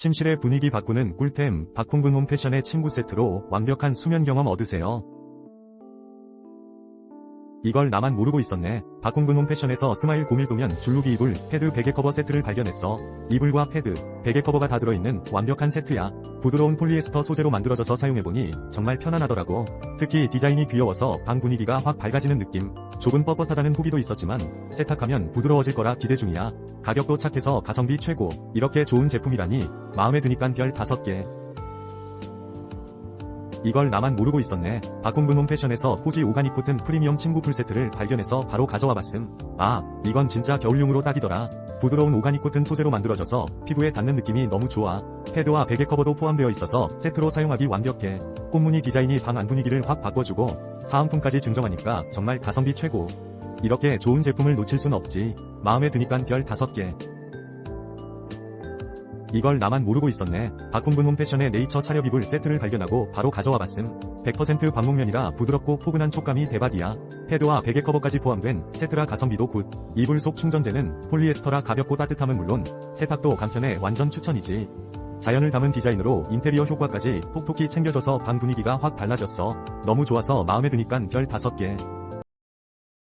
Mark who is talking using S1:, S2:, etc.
S1: 침실의 분위기 바꾸는 꿀템 박홍근 홈패션의 침구 세트로 완벽한 수면 경험 얻으세요. 이걸 나만 모르고 있었네. 박홍근 홈패션에서 스마일 019면 줄루기 이불, 패드 베개 커버 세트를 발견했어. 이불과 패드, 베개 커버가 다 들어있는 완벽한 세트야. 부드러운 폴리에스터 소재로 만들어져서 사용해보니 정말 편안하더라고. 특히 디자인이 귀여워서 방 분위기가 확 밝아지는 느낌. 조금 뻣뻣하다는 후기도 있었지만 세탁하면 부드러워질 거라 기대 중이야. 가격도 착해서 가성비 최고. 이렇게 좋은 제품이라니 마음에 드니깐 별 5개. 이걸 나만 모르고 있었네. 박홍근 홈패션에서 포지 오가닉 코튼 프리미엄 침구 풀세트를 발견해서 바로 가져와 봤음. 아, 이건 진짜 겨울용으로 딱이더라. 부드러운 오가닉 코튼 소재로 만들어져서 피부에 닿는 느낌이 너무 좋아. 패드와 베개 커버도 포함되어 있어서 세트로 사용하기 완벽해. 꽃무늬 디자인이 방 안 분위기를 확 바꿔주고 사은품까지 증정하니까 정말 가성비 최고. 이렇게 좋은 제품을 놓칠 순 없지. 마음에 드니깐 별 5개. 이걸 나만 모르고 있었네. 박홍근 홈패션의 네이처 차렵 이불 세트를 발견하고 바로 가져와 봤음. 100% 반목면이라 부드럽고 포근한 촉감이 대박이야. 패드와 베개 커버까지 포함된 세트라 가성비도 굿. 이불 속 충전재는 폴리에스터라 가볍고 따뜻함은 물론 세탁도 간편해 완전 추천이지. 자연을 담은 디자인으로 인테리어 효과까지 톡톡히 챙겨줘서 방 분위기가 확 달라졌어. 너무 좋아서 마음에 드니깐 별 5개.